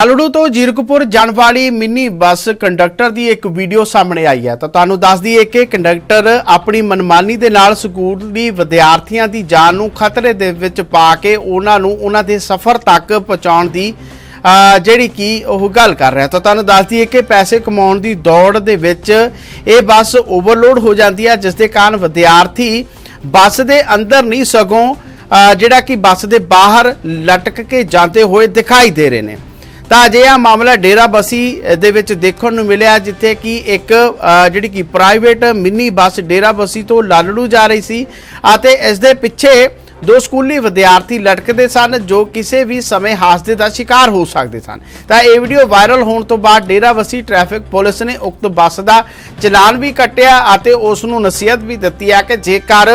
ਅਲੜੂ ਤੋਂ ਜੀਰਕਪੁਰ ਜਾਣ ਵਾਲੀ ਮਿੰਨੀ ਬੱਸ ਕੰਡਕਟਰ ਦੀ ਇੱਕ ਵੀਡੀਓ ਸਾਹਮਣੇ ਆਈ ਹੈ। ਤਾਂ ਤੁਹਾਨੂੰ ਦੱਸ ਦਈਏ ਕਿ ਕੰਡਕਟਰ ਆਪਣੀ ਮਨਮਾਨੀ ਦੇ ਨਾਲ ਸਕੂਲ ਦੀ ਵਿਦਿਆਰਥੀਆਂ ਦੀ ਜਾਨ ਨੂੰ ਖਤਰੇ ਦੇ ਵਿੱਚ ਪਾ ਕੇ ਉਹਨਾਂ ਨੂੰ ਉਹਨਾਂ ਦੇ ਸਫ਼ਰ ਤੱਕ ਪਹੁੰਚਾਉਣ ਦੀ ਜਿਹੜੀ ਕਿ ਉਹ ਗੱਲ ਕਰ ਰਿਹਾ ਤਾਂ ਤੁਹਾਨੂੰ ਦੱਸ ਦਈਏ ਕਿ ਪੈਸੇ ਕਮਾਉਣ ਦੀ ਦੌੜ ਦੇ ਵਿੱਚ ਇਹ ਬੱਸ ਓਵਰਲੋਡ ਹੋ ਜਾਂਦੀ ਹੈ, ਜਿਸ ਦੇ ਕਾਰਨ ਵਿਦਿਆਰਥੀ ਬੱਸ ਦੇ ਅੰਦਰ ਨਹੀਂ ਸਗੋਂ ਜਿਹੜਾ ਕਿ ਬੱਸ ਦੇ ਬਾਹਰ ਲਟਕ ਕੇ ਜਾਂਦੇ ਹੋਏ ਦਿਖਾਈ ਦੇ ਰਹੇ ਨੇ। ਤਾਂ ਅਜਿਹਾ ਮਾਮਲਾ ਡੇਰਾ ਬਸੀ ਦੇ ਵਿੱਚ ਦੇਖਣ ਨੂੰ ਮਿਲਿਆ ਜਿੱਥੇ ਕਿ ਇੱਕ ਜਿਹੜੀ ਕਿ private mini bus Dera Bassi ਤੋਂ ਲਾਲੜੂ ਜਾ ਰਹੀ ਸੀ ਅਤੇ ਇਸ ਦੇ ਪਿੱਛੇ ਦੋ ਸਕੂਲੀ ਵਿਦਿਆਰਥੀ ਲਟਕਦੇ ਸਨ ਜੋ ਕਿਸੇ ਵੀ ਸਮੇਂ ਹਾਦਸੇ ਦਾ ਸ਼ਿਕਾਰ ਹੋ ਸਕਦੇ ਸਨ। ਤਾਂ ਇਹ ਵੀਡੀਓ ਵਾਇਰਲ ਹੋਣ ਤੋਂ ਬਾਅਦ ਡੇਰਾ ਬਸੀ ਟ੍ਰੈਫਿਕ ਪੁਲਿਸ ਨੇ ਉਕਤ ਬੱਸ ਦਾ ਚਲਾਨ ਵੀ ਕੱਟਿਆ ਅਤੇ ਉਸ ਨੂੰ ਨਸੀਹਤ ਵੀ ਦਿੱਤੀ ਹੈ ਕਿ ਜੇਕਰ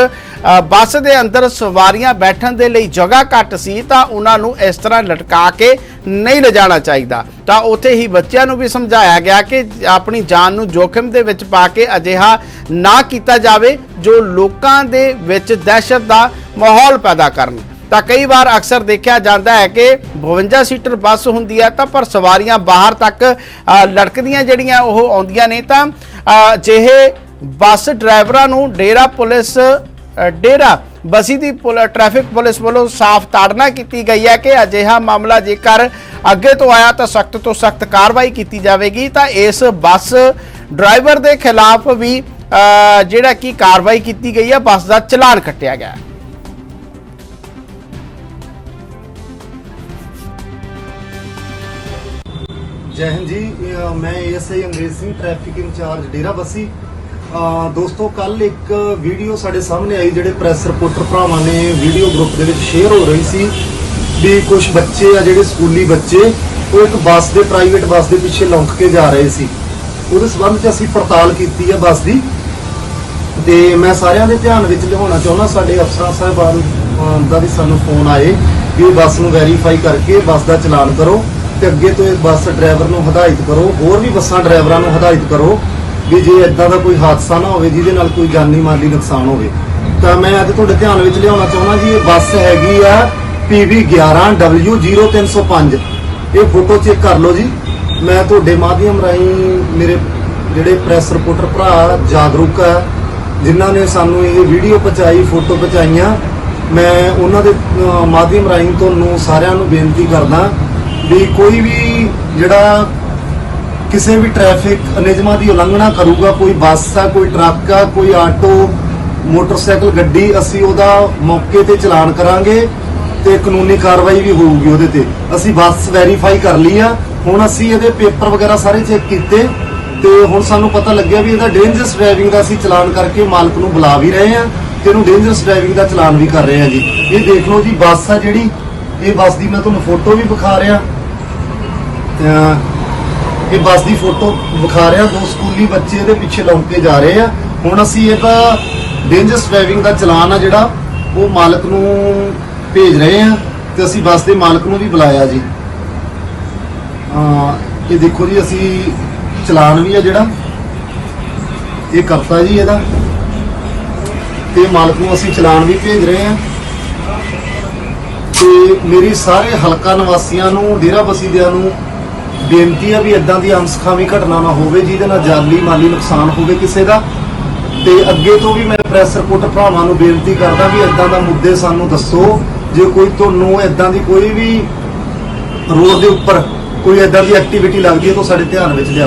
ਬੱਸ ਦੇ ਅੰਦਰ ਸਵਾਰੀਆਂ ਬੈਠਣ ਦੇ ਲਈ ਜਗ੍ਹਾ ਘੱਟ ਸੀ ਤਾਂ ਉਹਨਾਂ ਨੂੰ ਇਸ ਤਰ੍ਹਾਂ ਲਟਕਾ ਕੇ ਨਹੀਂ ਲਿਜਾਣਾ ਚਾਹੀਦਾ। ਤਾਂ ਉੱਥੇ ਹੀ ਬੱਚਿਆਂ ਨੂੰ ਵੀ ਸਮਝਾਇਆ ਗਿਆ ਕਿ ਆਪਣੀ ਜਾਨ ਨੂੰ ਜੋਖਮ ਦੇ ਵਿੱਚ ਪਾ ਕੇ ਅਜਿਹਾ ਨਾ ਕੀਤਾ ਜਾਵੇ ਜੋ ਲੋਕਾਂ ਦੇ ਵਿੱਚ ਦਹਿਸ਼ਤ ਦਾ ਮਾਹੌਲ ਪੈਦਾ ਕਰਨ। ਤਾਂ ਕਈ ਵਾਰ ਅਕਸਰ ਦੇਖਿਆ ਜਾਂਦਾ ਹੈ ਕਿ 52 ਸੀਟਰ ਬੱਸ ਹੁੰਦੀ ਹੈ ਤਾਂ ਪਰ ਸਵਾਰੀਆਂ ਬਾਹਰ ਤੱਕ ਅ, ਲਟਕਦੀਆਂ ਜਿਹੜੀਆਂ ਉਹ ਆਉਂਦੀਆਂ ਨੇ ਤਾਂ ਅ, ਜਿਹੇ ਬੱਸ ਡਰਾਈਵਰਾਂ ਨੂੰ ਡੇਰਾ ਪੁਲਿਸ ਡੇਰਾ ਬਸੀ ਦੀ ਟ੍ਰੈਫਿਕ ਪੁਲਿਸ ਵੱਲੋਂ ਸਾਫ਼ ਤਾੜਨਾ ਕੀਤੀ ਗਈ ਹੈ ਕਿ ਅਜਿਹਾ ਮਾਮਲਾ ਜੇਕਰ ਅੱਗੇ ਤੋਂ ਆਇਆ ਤਾਂ ਸਖਤ ਤੋਂ ਸਖਤ ਕਾਰਵਾਈ ਕੀਤੀ ਜਾਵੇਗੀ, ਤਾਂ ਇਸ ਬੱਸ ਡਰਾਈਵਰ ਦੇ ਖਿਲਾਫ ਵੀ ਜਿਹੜਾ ਕਿ ਕਾਰਵਾਈ ਕੀਤੀ ਗਈ ਹੈ, ਬੱਸ ਦਾ ਚਲਾਨ ਕੱਟਿਆ ਗਿਆ ਹੈ। ਜੈ ਹਿੰਦ ਜੀ ਮੈਂ ASI Angrez Singh traffic incharge Dera Bassi. ਦੋਸਤੋ ਕੱਲ ਇੱਕ ਵੀਡੀਓ ਸਾਡੇ ਸਾਹਮਣੇ ਆਈ, ਜਿਹੜੇ ਪ੍ਰੈਸ ਰਿਪੋਰਟਰ ਭਰਾਵਾਂ ਨੇ ਵੀਡੀਓ ਗਰੁੱਪ ਦੇ ਵਿੱਚ ਸ਼ੇਅਰ ਹੋ ਰਹੀ ਸੀ ਵੀ ਕੁਝ ਬੱਚੇ ਆ ਜਿਹੜੇ ਸਕੂਲੀ ਬੱਚੇ, ਉਹ ਇੱਕ ਬੱਸ ਦੇ ਪ੍ਰਾਈਵੇਟ ਬੱਸ ਦੇ ਪਿੱਛੇ ਲੌਂਕ ਕੇ ਜਾ ਰਹੇ ਸੀ। ਉਹਦੇ ਸਬੰਧ 'ਚ ਅਸੀਂ ਪੜਤਾਲ ਕੀਤੀ ਹੈ ਬੱਸ ਦੀ। ਤੇ ਮੈਂ ਸਾਰਿਆਂ ਦੇ ਧਿਆਨ ਵਿੱਚ ਲਿਆਉਣਾ ਚਾਹੁੰਦਾ, ਸਾਡੇ ਅਫਸਰਾਂ ਸਾਹਿਬਾਨ ਦਾ ਵੀ ਸਾਨੂੰ ਫੋਨ ਆਏ ਵੀ ਬੱਸ ਨੂੰ ਵੈਰੀਫਾਈ ਕਰਕੇ ਬੱਸ ਦਾ ਚਲਾਨ ਕਰੋ ਤੇ ਅੱਗੇ ਤੋਂ ਇਹ ਬੱਸ ਡਰਾਈਵਰ ਨੂੰ ਹਦਾਇਤ ਕਰੋ, ਹੋਰ ਵੀ ਬੱਸਾਂ ਡਰਾਈਵਰਾਂ ਨੂੰ ਹਦਾਇਤ ਕਰੋ। ਵੀ ਜੇ ਇਦਾਂ ਦਾ ਕੋਈ ਹਾਦਸਾ ਨਾ ਹੋਵੇ, ਜਿਹਦੇ ਨਾਲ ਕੋਈ ਜਾਨੀ ਮਾਲੀ ਨੁਕਸਾਨ ਹੋਵੇ। ਤਾਂ ਮੈਂ ਅੱਜ ਤੁਹਾਡੇ ਧਿਆਨ ਵਿੱਚ ਲਿਆਉਣਾ ਚਾਹੁੰਦਾ ਜੀ, ਇਹ ਬੱਸ ਹੈਗੀ ਆ PV11W0305 ਇਹ ਫੋਟੋ ਚੈੱਕ ਕਰ ਲਓ ਜੀ। ਮੈਂ ਤੁਹਾਡੇ ਮਾਧਿਅਮ ਰਾਹੀਂ ਮੇਰੇ ਜਿਹੜੇ ਪ੍ਰੈਸ ਰਿਪੋਰਟਰ ਭਰਾ ਜਾਗਰੂਕ ਆ, ਜਿਨ੍ਹਾਂ ਨੇ ਸਾਨੂੰ ਇਹ ਵੀਡੀਓ ਪਹੁੰਚਾਈ, ਫੋਟੋ ਪਹੁੰਚਾਈਆਂ। ਮੈਂ ਉਹਨਾਂ ਦੇ ਮਾਧਿਅਮ ਰਾਹੀਂ ਤੁਹਾਨੂੰ ਸਾਰਿਆਂ ਨੂੰ ਬੇਨਤੀ ਕਰਦਾ ਵੀ ਕੋਈ ਵੀ ਜਿਹੜਾ ਕਿਸੇ ਵੀ ਟ੍ਰੈਫਿਕ ਨਿਯਮਾਂ ਦੀ ਉਲੰਘਣਾ ਕਰੂਗਾ, ਕੋਈ ਬੱਸ ਆ, ਕੋਈ ਟਰੱਕ ਆ, ਕੋਈ ਆਟੋ, ਮੋਟਰਸਾਈਕਲ, ਗੱਡੀ, ਅਸੀਂ ਉਹਦਾ ਮੌਕੇ ਤੇ ਚਲਾਨ ਕਰਾਂਗੇ ਤੇ ਕਾਨੂੰਨੀ ਕਾਰਵਾਈ ਵੀ ਹੋਊਗੀ ਉਹਦੇ ਤੇ। ਅਸੀਂ ਬੱਸ ਵੈਰੀਫਾਈ ਕਰ ਲਈ ਆ। ਹੁਣ ਅਸੀਂ ਇਹਦੇ ਪੇਪਰ ਵਗੈਰਾ ਸਾਰੇ ਚੈੱਕ ਕੀਤੇ ਤੇ ਹੁਣ ਸਾਨੂੰ ਪਤਾ ਲੱਗਿਆ ਵੀ ਇਹਦਾ ਡੇਂਜਰਸ ਡਰਾਈਵਿੰਗ ਦਾ ਅਸੀਂ ਚਲਾਨ ਕਰਕੇ ਮਾਲਕ ਨੂੰ ਬੁਲਾ ਵੀ ਰਹੇ ਆ ਤੇ ਇਹਨੂੰ ਡੇਂਜਰਸ ਡਰਾਈਵਿੰਗ ਦਾ ਚਲਾਨ ਵੀ ਕਰ ਰਹੇ ਆ ਜੀ। ਇਹ ਦੇਖ ਲਓ ਜੀ, ਬੱਸ ਆ ਜਿਹੜੀ, ਇਹ ਬੱਸ ਦੀ ਮੈਂ ਤੁਹਾਨੂੰ ਫੋਟੋ ਵੀ ਵਿਖਾ ਰਿਹਾ। ਇਹ ਬੱਸ ਦੀ ਫੋਟੋ ਵਿਖਾ ਰਿਹਾ, ਦੋ ਸਕੂਲੀ ਬੱਚੇ ਇਹਦੇ ਪਿੱਛੇ ਲੌਂਕ ਜਾ ਰਹੇ ਆ। ਹੁਣ ਅਸੀਂ ਇਹਦਾ ਡੇਂਜਰਸ ਡਰਾਈਵਿੰਗ ਦਾ ਚਲਾਨ ਆ ਜਿਹੜਾ, ਉਹ ਮਾਲਕ ਨੂੰ ਭੇਜ ਰਹੇ ਆ ਤੇ ਅਸੀਂ ਬੱਸ ਦੇ ਮਾਲਕ ਨੂੰ ਵੀ ਬੁਲਾਇਆ ਜੀ। ਅਹ ਇਹ ਦੇਖੋ ਜੀ, ਅਸੀਂ ਚਲਾਨ ਵੀ ਆ ਜਿਹੜਾ, ਇਹ ਕਰਤਾ ਜੀ ਇਹਦਾ। ਤੇ ਮਾਲਕ ਨੂੰ ਅਸੀਂ ਚਲਾਨ ਵੀ ਭੇਜ ਰਹੇ ਆ। ਤੇ ਮੇਰੀ ਸਾਰੇ ਹਲਕਾ ਨਿਵਾਸੀਆਂ ਨੂੰ, ਡੇਰਾ ਬਸੀਦਿਆਂ ਨੂੰ ਬੇਨਤੀ ਆ ਵੀ ਇਦਾਂ ਦੀ ਅਨਸਖਾਵੀ ਘਟਨਾ ਨਾ ਹੋਵੇ, ਜਿਹਦੇ ਨਾਲ ਜਾਨੀ ਮਾਲੀ ਨੁਕਸਾਨ ਹੋਵੇ ਕਿਸੇ ਦਾ। ਤੇ ਅੱਗੇ ਤੋਂ ਵੀ ਮੈਂ ਪ੍ਰੈਸ ਰਿਪੋਰਟਰ ਭਰਾਵਾਂ ਨੂੰ ਬੇਨਤੀ ਕਰਦਾ ਵੀ ਇਦਾਂ ਦਾ ਮੁੱਦੇ ਸਾਨੂੰ ਦੱਸੋ। ਜੇ ਕੋਈ ਤੁਹਾਨੂੰ ਇਦਾਂ ਦੀ ਕੋਈ ਵੀ ਰੋਡ ਦੇ ਉੱਪਰ ਕੋਈ ਇਦਾਂ ਦੀ ਐਕਟੀਵਿਟੀ ਲੱਗਦੀ ਹੈ ਤਾਂ ਸਾਡੇ ਧਿਆਨ ਵਿੱਚ ਲਿਆਓ